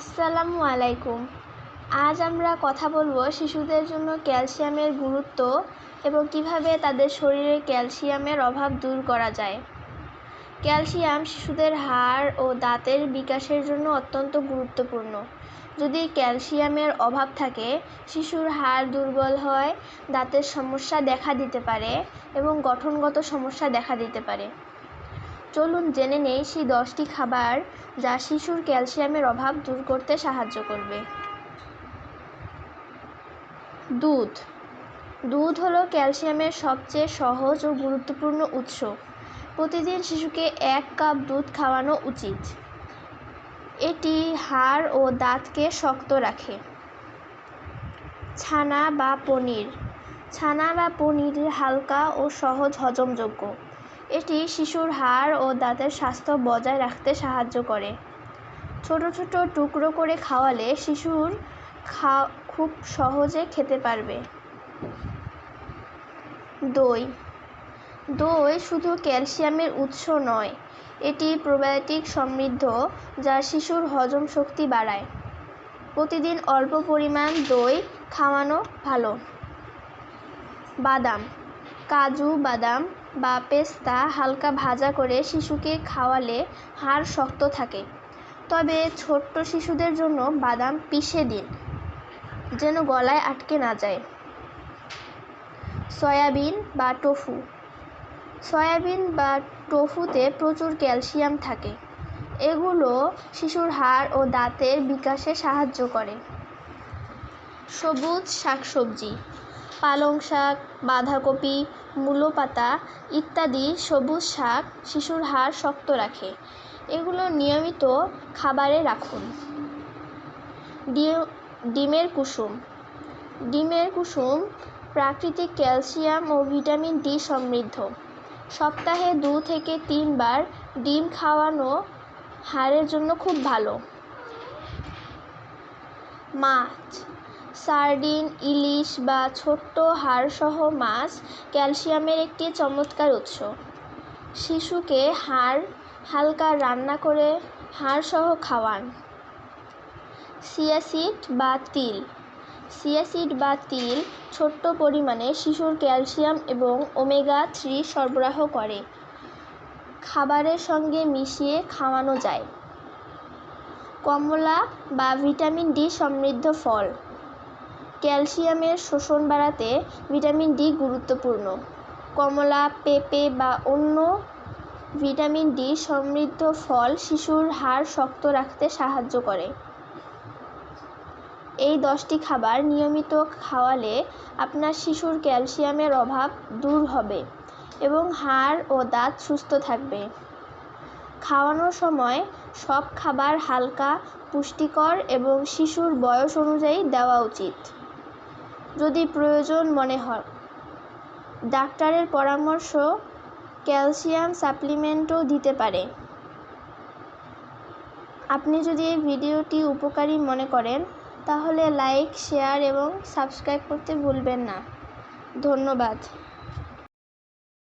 আসসালামু আলাইকুম। আজ আমরা কথা বলব শিশুদের জন্য ক্যালসিয়ামের গুরুত্ব এবং কীভাবে তাদের শরীরে ক্যালসিয়ামের অভাব দূর করা যায়। ক্যালসিয়াম শিশুদের হাড় ও দাঁতের বিকাশের জন্য অত্যন্ত গুরুত্বপূর্ণ। যদি ক্যালসিয়ামের অভাব থাকে, শিশুর হাড় দুর্বল হয়, দাঁতের সমস্যা দেখা দিতে পারে এবং গঠনগত সমস্যা দেখা দিতে পারে। চলুন জেনে নেই সেই দশটি খাবার যা শিশুর ক্যালসিয়ামের অভাব দূর করতে সাহায্য করবে। দুধ। দুধ হলো ক্যালসিয়ামের সবচেয়ে সহজ ও গুরুত্বপূর্ণ উৎস। প্রতিদিন শিশুকে এক কাপ দুধ খাওয়ানো উচিত। এটি হাড় ও দাঁতকে শক্ত রাখে। ছানা বা পনির। ছানা বা পনির হালকা ও সহজ হজমযোগ্য। এটি শিশুর হাড় ও দাঁতের স্বাস্থ্য বজায় রাখতে সাহায্য করে। ছোট ছোট টুকরো করে খাওয়ালে শিশুর খা, খুব সহজে খেতে পারবে। দই। দই শুধু ক্যালসিয়ামের উৎস নয়, এটি প্রোবায়োটিক সমৃদ্ধ যা শিশুর হজম শক্তি বাড়ায়। প্রতিদিন অল্প পরিমাণ দই খাওয়ানো ভালো। বাদাম। কাজু, বাদাম বা পেস্তা হালকা ভাজা করে শিশুকে খাওয়ালে হাড় শক্ত থাকে। তবে ছোট্ট শিশুদের জন্য বাদাম পিষে দিন, যেন গলায় আটকে না যায়। সয়াবিন বা টোফু। সয়াবিন বা টোফুতে প্রচুর ক্যালসিয়াম থাকে। এগুলো শিশুর হাড় ও দাঁতের বিকাশে সাহায্য করে। সবুজ শাকসবজি। পালং শাক, বাঁধাকপি মূলো পাতা ইত্যাদি সবুজ শাক শিশুর হাড় শক্ত রাখে। এগুলো নিয়মিত খাবারে রাখুন। ডিমের কুসুম। ডিমের কুসুম প্রাকৃতিক ক্যালসিয়াম ও ভিটামিন ডি সমৃদ্ধ। সপ্তাহে দু থেকে তিনবার ডিম খাওয়ানো হাড়ের জন্য খুব ভালো। মাছ। সার্ডিন, ইলিশ বা ছোট্ট হাড়সহ মাছ ক্যালসিয়ামের একটি চমৎকার উৎস। শিশুকে হাড় হালকা রান্না করে হাড়সহ খাওয়ান। সিয়াসিড বা তিল। সিয়াসিড বা তিল ছোট্ট পরিমাণে শিশুর ক্যালসিয়াম এবং ওমেগা থ্রি সরবরাহ করে। খাবারের সঙ্গে মিশিয়ে খাওয়ানো যায়। কমলা বা ভিটামিন ডি সমৃদ্ধ ফল। ক্যালসিয়ামের শোষণ বাড়াতে ভিটামিন ডি গুরুত্বপূর্ণ। কমলা, পেঁপে বা অন্য ভিটামিন ডি সমৃদ্ধ ফল শিশুর হাড় শক্ত রাখতে সাহায্য করে। এই দশটি খাবার নিয়মিত খাওয়ালে আপনার শিশুর ক্যালসিয়ামের অভাব দূর হবে এবং হাড় ও দাঁত সুস্থ থাকবে। খাওয়ানোর সময় সব খাবার হালকা, পুষ্টিকর এবং শিশুর বয়স অনুযায়ী দেওয়া উচিত। যদি প্রয়োজন মনে হয়। ডাক্তারের পরামর্শ ক্যালসিয়াম সাপ্লিমেন্টও দিতে পারে। আপনি যদি এই ভিডিওটি উপকারী মনে করেন, তাহলে লাইক, শেয়ার এবং সাবস্ক্রাইব করতে ভুলবেন না। ধন্যবাদ।